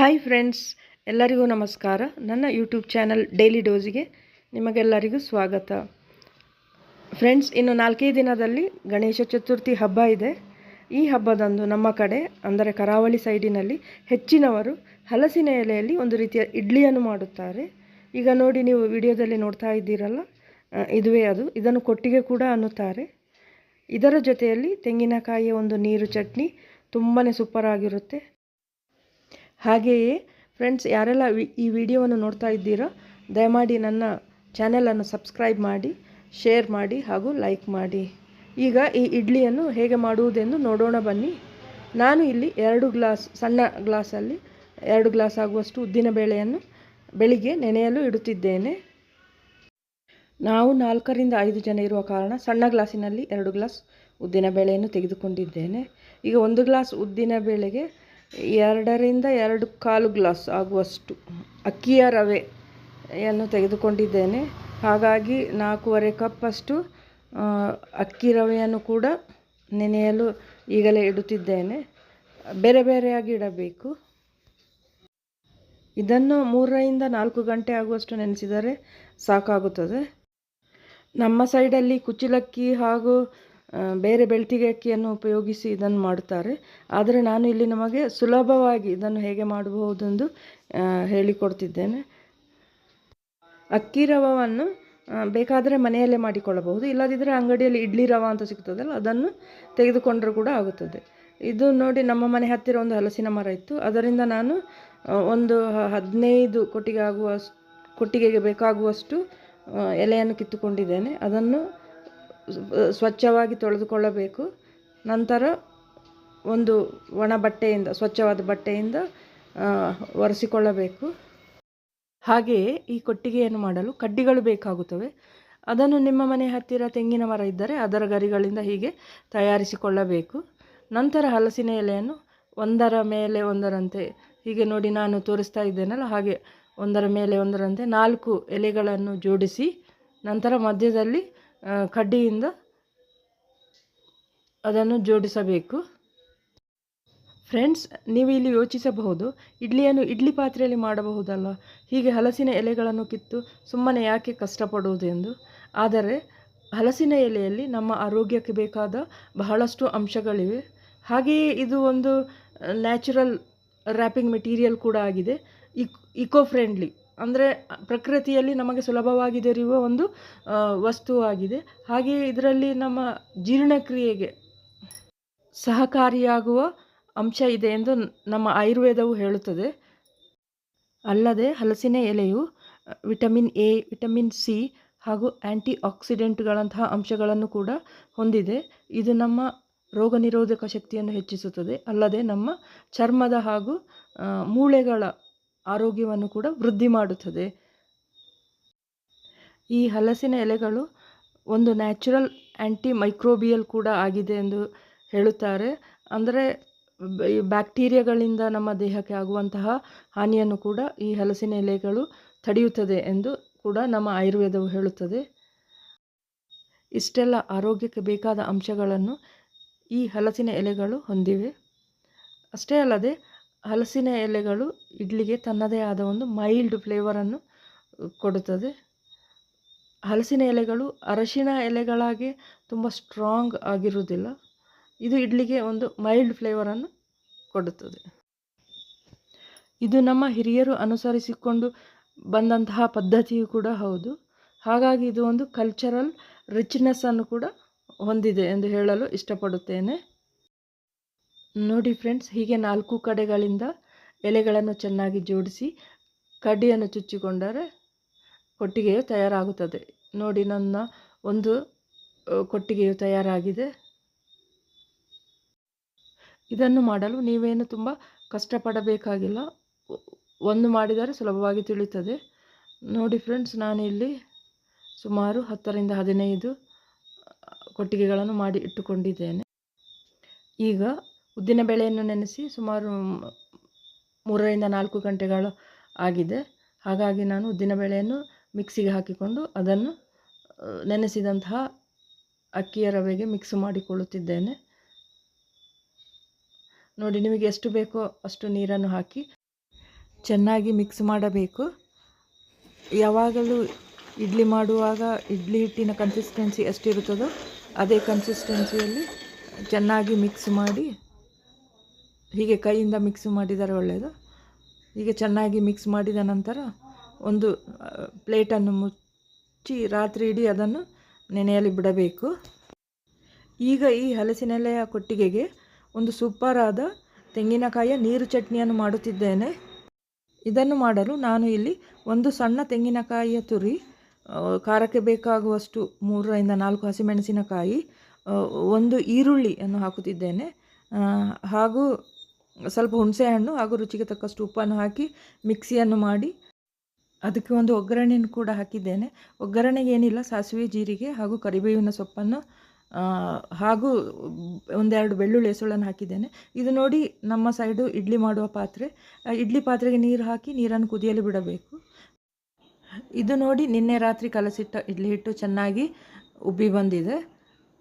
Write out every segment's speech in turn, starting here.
Hi friends ಎಲ್ಲರಿಗೂ ನಮಸ್ಕಾರ. ನನ್ನ ಯೂಟ್ಯೂಬ್ ಚಾನಲ್ ಡೈಲಿ ಡೋಸಿಗೆ ನಿಮಗೆಲ್ಲರಿಗೂ ಸ್ವಾಗತ. ಫ್ರೆಂಡ್ಸ್ ಇನ್ನು ನಾಲ್ಕೈದು ದಿನದಲ್ಲಿ ಗಣೇಶ ಚತುರ್ಥಿ ಹಬ್ಬ ಇದೆ. ಈ ಹಬ್ಬದಂದು ನಮ್ಮ ಕಡೆ, ಅಂದರೆ ಕರಾವಳಿ ಸೈಡಿನಲ್ಲಿ ಹೆಚ್ಚಿನವರು ಹಲಸಿನ ಎಲೆಯಲ್ಲಿ ಒಂದು ರೀತಿಯ ಇಡ್ಲಿಯನ್ನು ಮಾಡುತ್ತಾರೆ. ಈಗ ನೋಡಿ ನೀವು ವಿಡಿಯೋದಲ್ಲಿ ನೋಡ್ತಾ ಇದ್ದೀರಲ್ಲ ಇದುವೇ ಅದು. ಇದನ್ನು ಕೊಟ್ಟಿಗೆ ಕೂಡ ಅನ್ನುತ್ತಾರೆ. ಇದರ ಜೊತೆಯಲ್ಲಿ ತೆಂಗಿನಕಾಯಿಯ ಒಂದು ನೀರು ಚಟ್ನಿ ತುಂಬಾ ಸೂಪರ್ ಆಗಿರುತ್ತೆ. ಹಾಗೆಯೇ ಫ್ರೆಂಡ್ಸ್ ಯಾರೆಲ್ಲ ಈ ವಿಡಿಯೋವನ್ನು ನೋಡ್ತಾ ಇದ್ದೀರೋ, ದಯಮಾಡಿ ನನ್ನ ಚಾನೆಲನ್ನು ಸಬ್ಸ್ಕ್ರೈಬ್ ಮಾಡಿ ಶೇರ್ ಮಾಡಿ ಹಾಗೂ ಲೈಕ್ ಮಾಡಿ. ಈಗ ಈ ಇಡ್ಲಿಯನ್ನು ಹೇಗೆ ಮಾಡುವುದೆಂದು ನೋಡೋಣ ಬನ್ನಿ. ನಾನು ಇಲ್ಲಿ ಎರಡು ಗ್ಲಾಸ್, ಸಣ್ಣ ಗ್ಲಾಸಲ್ಲಿ ಎರಡು ಗ್ಲಾಸ್ ಆಗುವಷ್ಟು ಉದ್ದಿನ ಬೇಳೆಯನ್ನು ಬೆಳಿಗ್ಗೆ ನೆನೆಯಲು ಇಡುತ್ತಿದ್ದೇನೆ. ನಾವು ನಾಲ್ಕರಿಂದ ಐದು ಜನ ಇರುವ ಕಾರಣ ಸಣ್ಣ ಗ್ಲಾಸಿನಲ್ಲಿ ಎರಡು ಗ್ಲಾಸ್ ಉದ್ದಿನ ಬೇಳೆಯನ್ನು ತೆಗೆದುಕೊಂಡಿದ್ದೇನೆ. ಈಗ ಒಂದು ಗ್ಲಾಸ್ ಉದ್ದಿನ ಬೇಳೆಗೆ ಎರಡರಿಂದ ಎರಡು ಕಾಲು ಗ್ಲಾಸ್ ಆಗುವಷ್ಟು ಅಕ್ಕಿಯ ರವೆಯನ್ನು ತೆಗೆದುಕೊಂಡಿದ್ದೇನೆ. ಹಾಗಾಗಿ ನಾಲ್ಕೂವರೆ ಕಪ್ಪಷ್ಟು ಅಕ್ಕಿ ರವೆಯನ್ನು ಕೂಡ ನೆನೆಯಲು ಈಗಲೇ ಇಡುತ್ತಿದ್ದೇನೆ. ಬೇರೆ ಬೇರೆಯಾಗಿ ಇಡಬೇಕು. ಇದನ್ನು ಮೂರರಿಂದ ನಾಲ್ಕು ಗಂಟೆ ಆಗುವಷ್ಟು ನೆನೆಸಿದರೆ ಸಾಕಾಗುತ್ತದೆ. ನಮ್ಮ ಸೈಡಲ್ಲಿ ಕುಚ್ಚಲಕ್ಕಿ ಹಾಗೂ ಬೇರೆ ಬೆಳ್ತಿಗೆ ಅಕ್ಕಿಯನ್ನು ಉಪಯೋಗಿಸಿ ಇದನ್ನು ಮಾಡುತ್ತಾರೆ. ಆದರೆ ನಾನು ಇಲ್ಲಿ ನಮಗೆ ಸುಲಭವಾಗಿ ಇದನ್ನು ಹೇಗೆ ಮಾಡಬಹುದೆಂದು ಹೇಳಿಕೊಡ್ತಿದ್ದೇನೆ. ಅಕ್ಕಿ ರವವನ್ನು ಬೇಕಾದರೆ ಮನೆಯಲ್ಲೇ ಮಾಡಿಕೊಳ್ಳಬಹುದು. ಇಲ್ಲದಿದ್ದರೆ ಅಂಗಡಿಯಲ್ಲಿ ಇಡ್ಲಿ ರವ ಅಂತ ಸಿಗ್ತದಲ್ಲ, ಅದನ್ನು ತೆಗೆದುಕೊಂಡರೂ ಕೂಡ ಆಗುತ್ತದೆ. ಇದು ನೋಡಿ ನಮ್ಮ ಮನೆ ಹತ್ತಿರ ಒಂದು ಹಲಸಿನ ಮರ ಇತ್ತು. ಅದರಿಂದ ನಾನು ಒಂದು ಹದಿನೈದು ಕೊಟ್ಟಿಗೆ ಆಗುವಷ್ಟು, ಕೊಟ್ಟಿಗೆಗೆ ಬೇಕಾಗುವಷ್ಟು ಎಲೆಯನ್ನು ಕಿತ್ತುಕೊಂಡಿದ್ದೇನೆ. ಅದನ್ನು ಸ್ವಚ್ಛವಾಗಿ ತೊಳೆದುಕೊಳ್ಳಬೇಕು. ನಂತರ ಒಂದು ಒಣ ಬಟ್ಟೆಯಿಂದ, ಸ್ವಚ್ಛವಾದ ಬಟ್ಟೆಯಿಂದ ಒರೆಸಿಕೊಳ್ಳಬೇಕು. ಹಾಗೆಯೇ ಈ ಕೊಟ್ಟಿಗೆಯನ್ನು ಮಾಡಲು ಕಡ್ಡಿಗಳು ಬೇಕಾಗುತ್ತವೆ. ಅದನ್ನು ನಿಮ್ಮ ಮನೆ ಹತ್ತಿರ ತೆಂಗಿನ ಮರ ಇದ್ದರೆ ಅದರ ಗರಿಗಳಿಂದ ಹೀಗೆ ತಯಾರಿಸಿಕೊಳ್ಳಬೇಕು. ನಂತರ ಹಲಸಿನ ಎಲೆಯನ್ನು ಒಂದರ ಮೇಲೆ ಒಂದರಂತೆ, ಹೀಗೆ ನೋಡಿ ನಾನು ತೋರಿಸ್ತಾ ಇದ್ದೇನಲ್ಲ, ಹಾಗೆ ಒಂದರ ಮೇಲೆ ಒಂದರಂತೆ ನಾಲ್ಕು ಎಲೆಗಳನ್ನು ಜೋಡಿಸಿ, ನಂತರ ಮಧ್ಯದಲ್ಲಿ ಕಡ್ಡಿಯಿಂದ ಅದನ್ನು ಜೋಡಿಸಬೇಕು. ಫ್ರೆಂಡ್ಸ್ ನೀವು ಇಲ್ಲಿ ಯೋಚಿಸಬಹುದು, ಇಡ್ಲಿಯನ್ನು ಇಡ್ಲಿ ಪಾತ್ರೆಯಲ್ಲಿ ಮಾಡಬಹುದಲ್ಲ? ಹೀಗೆ ಹಲಸಿನ ಎಲೆಗಳನ್ನು ಕಿತ್ತು ಸುಮ್ಮನೆ ಯಾಕೆ ಕಷ್ಟಪಡುವುದೆಂದು ಆದರೆ ಹಲಸಿನ ಎಲೆಯಲ್ಲಿ ನಮ್ಮ ಆರೋಗ್ಯಕ್ಕೆ ಬೇಕಾದ ಬಹಳಷ್ಟು ಅಂಶಗಳಿವೆ. ಹಾಗೆಯೇ ಇದು ಒಂದು ನ್ಯಾಚುರಲ್ ರ್ಯಾಪಿಂಗ್ ಮೆಟೀರಿಯಲ್ ಕೂಡ ಆಗಿದೆ. ಇಕ್ ಇಕೋ ಫ್ರೆಂಡ್ಲಿ ಅಂದರೆ ಪ್ರಕೃತಿಯಲ್ಲಿ ನಮಗೆ ಸುಲಭವಾಗಿ ದೊರೆಯುವ ಒಂದು ವಸ್ತುವಾಗಿದೆ ಹಾಗೆಯೇ ಇದರಲ್ಲಿ ನಮ್ಮ ಜೀರ್ಣಕ್ರಿಯೆಗೆ ಸಹಕಾರಿಯಾಗುವ ಅಂಶ ಇದೆ ಎಂದು ನಮ್ಮ ಆಯುರ್ವೇದವು ಹೇಳುತ್ತದೆ. ಅಲ್ಲದೆ ಹಲಸಿನ ಎಲೆಯು ವಿಟಮಿನ್ ಎ, ವಿಟಮಿನ್ ಸಿ ಹಾಗೂ ಆ್ಯಂಟಿ ಆಕ್ಸಿಡೆಂಟ್ಗಳಂತಹ ಅಂಶಗಳನ್ನು ಕೂಡ ಹೊಂದಿದೆ. ಇದು ನಮ್ಮ ರೋಗ ನಿರೋಧಕ ಶಕ್ತಿಯನ್ನು ಹೆಚ್ಚಿಸುತ್ತದೆ. ಅಲ್ಲದೆ ನಮ್ಮ ಚರ್ಮದ ಹಾಗೂ ಮೂಳೆಗಳ ಆರೋಗ್ಯವನ್ನು ಕೂಡ ವೃದ್ಧಿ ಮಾಡುತ್ತದೆ. ಈ ಹಲಸಿನ ಎಲೆಗಳು ಒಂದು ನ್ಯಾಚುರಲ್ ಆ್ಯಂಟಿ ಮೈಕ್ರೋಬಿಯಲ್ ಕೂಡ ಆಗಿದೆ ಎಂದು ಹೇಳುತ್ತಾರೆ. ಅಂದರೆ ಬ್ಯಾಕ್ಟೀರಿಯಾಗಳಿಂದ ನಮ್ಮ ದೇಹಕ್ಕೆ ಆಗುವಂತಹ ಹಾನಿಯನ್ನು ಕೂಡ ಈ ಹಲಸಿನ ಎಲೆಗಳು ತಡೆಯುತ್ತದೆ ಎಂದು ಕೂಡ ನಮ್ಮ ಆಯುರ್ವೇದವು ಹೇಳುತ್ತದೆ. ಇಷ್ಟೆಲ್ಲ ಆರೋಗ್ಯಕ್ಕೆ ಬೇಕಾದ ಅಂಶಗಳನ್ನು ಈ ಹಲಸಿನ ಎಲೆಗಳು ಹೊಂದಿವೆ. ಅಷ್ಟೇ ಅಲ್ಲದೆ ಹಲಸಿನ ಎಲೆಗಳು ಇಡ್ಲಿಗೆ ತನ್ನದೇ ಆದ ಒಂದು ಮೈಲ್ಡ್ ಫ್ಲೇವರನ್ನು ಕೊಡುತ್ತದೆ. ಹಲಸಿನ ಎಲೆಗಳು ಅರಶಿನ ಎಲೆಗಳಾಗಿ ತುಂಬ ಸ್ಟ್ರಾಂಗ್ ಆಗಿರುವುದಿಲ್ಲ. ಇದು ಇಡ್ಲಿಗೆ ಒಂದು ಮೈಲ್ಡ್ ಫ್ಲೇವರನ್ನು ಕೊಡುತ್ತದೆ. ಇದು ನಮ್ಮ ಹಿರಿಯರು ಅನುಸರಿಸಿಕೊಂಡು ಬಂದಂತಹ ಪದ್ಧತಿಯು ಕೂಡ ಹೌದು. ಹಾಗಾಗಿ ಇದು ಒಂದು ಕಲ್ಚರಲ್ ರಿಚ್ನೆಸ್ಸನ್ನು ಕೂಡ ಹೊಂದಿದೆ ಎಂದು ಹೇಳಲು ಇಷ್ಟಪಡುತ್ತೇನೆ. ನೋಡಿ ಫ್ರೆಂಡ್ಸ್ ಹೀಗೆ ನಾಲ್ಕು ಕಡೆಗಳಿಂದ ಎಲೆಗಳನ್ನು ಚೆನ್ನಾಗಿ ಜೋಡಿಸಿ ಕಡ್ಡಿಯನ್ನು ಚುಚ್ಚಿಕೊಂಡರೆ ಕೊಟ್ಟಿಗೆಯು ತಯಾರಾಗುತ್ತದೆ. ನೋಡಿ, ನನ್ನ ಒಂದು ಕೊಟ್ಟಿಗೆಯು ತಯಾರಾಗಿದೆ. ಇದನ್ನು ಮಾಡಲು ನೀವೇನು ತುಂಬ ಕಷ್ಟಪಡಬೇಕಾಗಿಲ್ಲ. ಒಂದು ಮಾಡಿದರೆ ಸುಲಭವಾಗಿ ತಿಳಿಯುತ್ತದೆ. ನೋಡಿ ಫ್ರೆಂಡ್ಸ್ ಇಲ್ಲಿ ಸುಮಾರು ಹತ್ತರಿಂದ ಹದಿನೈದು ಕೊಟ್ಟಿಗೆಗಳನ್ನು ಮಾಡಿ ಇಟ್ಟುಕೊಂಡಿದ್ದೇನೆ. ಈಗ ಉದ್ದಿನ ಬೇಳೆಯನ್ನು ನೆನೆಸಿ ಸುಮಾರು ಮೂರರಿಂದ ನಾಲ್ಕು ಗಂಟೆಗಳು ಆಗಿದೆ. ಹಾಗಾಗಿ ನಾನು ಉದ್ದಿನ ಬೇಳೆಯನ್ನು ಮಿಕ್ಸಿಗೆ ಹಾಕಿಕೊಂಡು ಅದನ್ನು ನೆನೆಸಿದಂತಹ ಅಕ್ಕಿಯ ರವೆಗೆ ಮಿಕ್ಸ್ ಮಾಡಿಕೊಳ್ಳುತ್ತಿದ್ದೇನೆ. ನೋಡಿ, ನಿಮಗೆ ಎಷ್ಟು ಬೇಕೋ ಅಷ್ಟು ನೀರನ್ನು ಹಾಕಿ ಚೆನ್ನಾಗಿ ಮಿಕ್ಸ್ ಮಾಡಬೇಕು. ಯಾವಾಗಲೂ ಇಡ್ಲಿ ಮಾಡುವಾಗ ಇಡ್ಲಿ ಹಿಟ್ಟಿನ ಕನ್ಸಿಸ್ಟೆನ್ಸಿ ಎಷ್ಟಿರುತ್ತದೋ ಅದೇ ಕನ್ಸಿಸ್ಟೆನ್ಸಿಯಲ್ಲಿ ಚೆನ್ನಾಗಿ ಮಿಕ್ಸ್ ಮಾಡಿ ಹೀಗೆ ಕೈಯಿಂದ ಮಿಕ್ಸ್ ಮಾಡಿದರೆ ಒಳ್ಳೆಯದು ಹೀಗೆ ಚೆನ್ನಾಗಿ ಮಿಕ್ಸ್ ಮಾಡಿದ ನಂತರ ಒಂದು ಪ್ಲೇಟನ್ನು ಮುಚ್ಚಿ ರಾತ್ರಿ ಇಡೀ ಅದನ್ನು ನೆನೆಯಲ್ಲಿ ಬಿಡಬೇಕು. ಈಗ ಈ ಹಲಸಿನೆಲೆಯ ಕೊಟ್ಟಿಗೆಗೆ ಒಂದು ಸೂಪರಾದ ತೆಂಗಿನಕಾಯಿಯ ನೀರು ಚಟ್ನಿಯನ್ನು ಮಾಡುತ್ತಿದ್ದೇನೆ. ಇದನ್ನು ಮಾಡಲು ನಾನು ಇಲ್ಲಿ ಒಂದು ಸಣ್ಣ ತೆಂಗಿನಕಾಯಿಯ ತುರಿ ಖಾರಕ್ಕೆ ಬೇಕಾಗುವಷ್ಟು ಮೂರರಿಂದ ನಾಲ್ಕು ಹಸಿಮೆಣಸಿನಕಾಯಿ ಒಂದು ಈರುಳ್ಳಿಯನ್ನು ಹಾಕುತ್ತಿದ್ದೇನೆ. ಹಾಗೂ ಸ್ವಲ್ಪ ಹುಣಸೆಹಣ್ಣು ಹಾಗೂ ರುಚಿಗೆ ತಕ್ಕಷ್ಟು ಉಪ್ಪನ್ನು ಹಾಕಿ ಮಿಕ್ಸಿಯನ್ನು ಮಾಡಿ ಅದಕ್ಕೆ ಒಂದು ಒಗ್ಗರಣೆಯನ್ನು ಕೂಡ ಹಾಕಿದ್ದೇನೆ. ಒಗ್ಗರಣೆಗೆ ಏನಿಲ್ಲ, ಸಾಸಿವೆ, ಜೀರಿಗೆ ಹಾಗೂ ಕರಿಬೇವಿನ ಸೊಪ್ಪನ್ನು ಹಾಗೂ ಒಂದೆರಡು ಬೆಳ್ಳುಳ್ಳಿ ಎಸುಳನ್ನು ಹಾಕಿದ್ದೇನೆ. ಇದು ನೋಡಿ ನಮ್ಮ ಸೈಡು ಇಡ್ಲಿ ಮಾಡುವ ಪಾತ್ರೆ. ಇಡ್ಲಿ ಪಾತ್ರೆಗೆ ನೀರು ಹಾಕಿ ನೀರನ್ನು ಕುದಿಯಲು ಬಿಡಬೇಕು. ಇದು ನೋಡಿ ನಿನ್ನೆ ರಾತ್ರಿ ಕಲಸಿಟ್ಟ ಇಡ್ಲಿ ಹಿಟ್ಟು ಚೆನ್ನಾಗಿ ಉಬ್ಬಿ ಬಂದಿದೆ.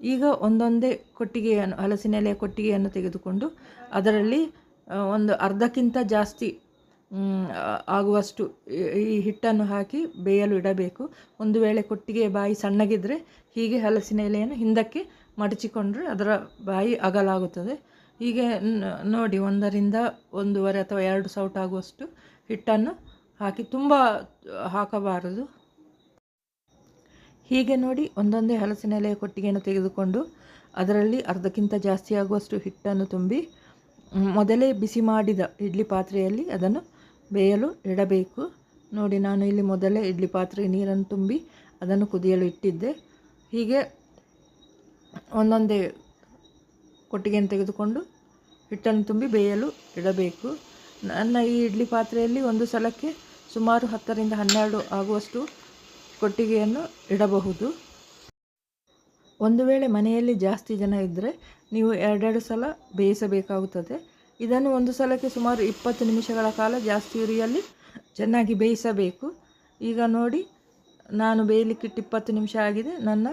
ಈಗ ಒಂದೊಂದೇ ಕೊಟ್ಟಿಗೆಯನ್ನು, ಹಲಸಿನೆಲೆಯ ಕೊಟ್ಟಿಗೆಯನ್ನು ತೆಗೆದುಕೊಂಡು ಅದರಲ್ಲಿ ಒಂದು ಅರ್ಧಕ್ಕಿಂತ ಜಾಸ್ತಿ ಆಗುವಷ್ಟು ಈ- ಹಿಟ್ಟನ್ನು ಹಾಕಿ ಬೇಯಲು ಇಡಬೇಕು. ಒಂದು ವೇಳೆ ಕೊಟ್ಟಿಗೆ ಬಾಯಿ ಸಣ್ಣಗಿದ್ದರೆ ಹೀಗೆ ಹಲಸಿನ ಎಲೆಯನ್ನು ಹಿಂದಕ್ಕೆ ಮಡಚಿಕೊಂಡ್ರೆ ಅದರ ಬಾಯಿ ಅಗಲಾಗುತ್ತದೆ. ಹೀಗೆ ನೋಡಿ, ಒಂದರಿಂದ ಒಂದೂವರೆ ಅಥವಾ ಎರಡು ಸೌಟ್ ಆಗುವಷ್ಟು ಹಿಟ್ಟನ್ನು ಹಾಕಿ, ತುಂಬ, ಹಾಕಬಾರದು. ಹೀಗೆ ನೋಡಿ ಒಂದೊಂದೇ ಹಲಸಿನ ಎಲೆಯ ಕೊಟ್ಟಿಗೆಯನ್ನು ತೆಗೆದುಕೊಂಡು ಅದರಲ್ಲಿ ಅರ್ಧಕ್ಕಿಂತ ಜಾಸ್ತಿ ಆಗುವಷ್ಟು ಹಿಟ್ಟನ್ನು ತುಂಬಿ, ಮೊದಲೇ ಬಿಸಿ ಮಾಡಿದ ಇಡ್ಲಿ ಪಾತ್ರೆಯಲ್ಲಿ ಅದನ್ನು ಬೇಯಲು ಇಡಬೇಕು. ನೋಡಿ, ನಾನು ಇಲ್ಲಿ ಮೊದಲೇ ಇಡ್ಲಿ ಪಾತ್ರೆಗೆ ನೀರನ್ನು ತುಂಬಿ ಅದನ್ನು ಕುದಿಯಲು ಇಟ್ಟಿದ್ದೆ. ಹೀಗೆ ಒಂದೊಂದೇ ಕೊಟ್ಟಿಗೆಯನ್ನು ತೆಗೆದುಕೊಂಡು ಹಿಟ್ಟನ್ನು ತುಂಬಿ ಬೇಯಲು ಇಡಬೇಕು. ನನ್ನ ಈ ಇಡ್ಲಿ ಪಾತ್ರೆಯಲ್ಲಿ ಒಂದು ಸಲಕ್ಕೆ ಸುಮಾರು ಹತ್ತರಿಂದ ಹನ್ನೆರಡು ಆಗುವಷ್ಟು ಕೊಟ್ಟಿಗೆಯನ್ನು ಇಡಬಹುದು. ಒಂದು ವೇಳೆ ಮನೆಯಲ್ಲಿ ಜಾಸ್ತಿ ಜನ ಇದ್ದರೆ ನೀವು ಎರಡೆರಡು ಸಲ ಬೇಯಿಸಬೇಕಾಗುತ್ತದೆ. ಇದನ್ನು ಒಂದು ಸಲಕ್ಕೆ ಸುಮಾರು ಇಪ್ಪತ್ತು ನಿಮಿಷಗಳ ಕಾಲ ಜಾಸ್ತಿ ಉರಿಯಲ್ಲಿ ಚೆನ್ನಾಗಿ ಬೇಯಿಸಬೇಕು. ಈಗ ನೋಡಿ, ನಾನು ಬೇಯಲಿಕ್ಕಿಟ್ಟು ಇಪ್ಪತ್ತು ನಿಮಿಷ ಆಗಿದೆ. ನನ್ನ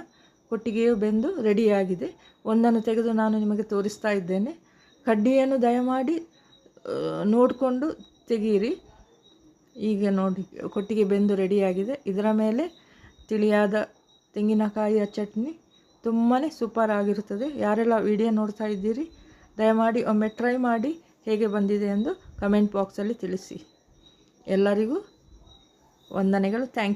ಕೊಟ್ಟಿಗೆಯು ಬೆಂದು ರೆಡಿಯಾಗಿದೆ. ಒಂದನ್ನು ತೆಗೆದು ನಾನು ನಿಮಗೆ ತೋರಿಸ್ತಾ ಇದ್ದೇನೆ. ಕಡ್ಡಿಯನ್ನು ದಯಮಾಡಿ ನೋಡಿಕೊಂಡು ತೆಗೀರಿ. ಈಗ ನೋಡಿ, ಕೊಟ್ಟಿಗೆ ಬೆಂದು ರೆಡಿಯಾಗಿದೆ. ಇದರ ಮೇಲೆ ತಿಳಿಯಾದ ತೆಂಗಿನಕಾಯಿಯ ಚಟ್ನಿ ತುಂಬಾ ಸೂಪರ್ ಆಗಿರುತ್ತದೆ. ಯಾರೆಲ್ಲ ವಿಡಿಯೋ ನೋಡ್ತಾ ಇದ್ದೀರಿ, ದಯಮಾಡಿ ಒಮ್ಮೆ ಟ್ರೈ ಮಾಡಿ ಹೇಗೆ ಬಂದಿದೆ ಎಂದು ಕಮೆಂಟ್ ಬಾಕ್ಸಲ್ಲಿ ತಿಳಿಸಿ. ಎಲ್ಲರಿಗೂ ವಂದನೆಗಳು. ಥ್ಯಾಂಕ್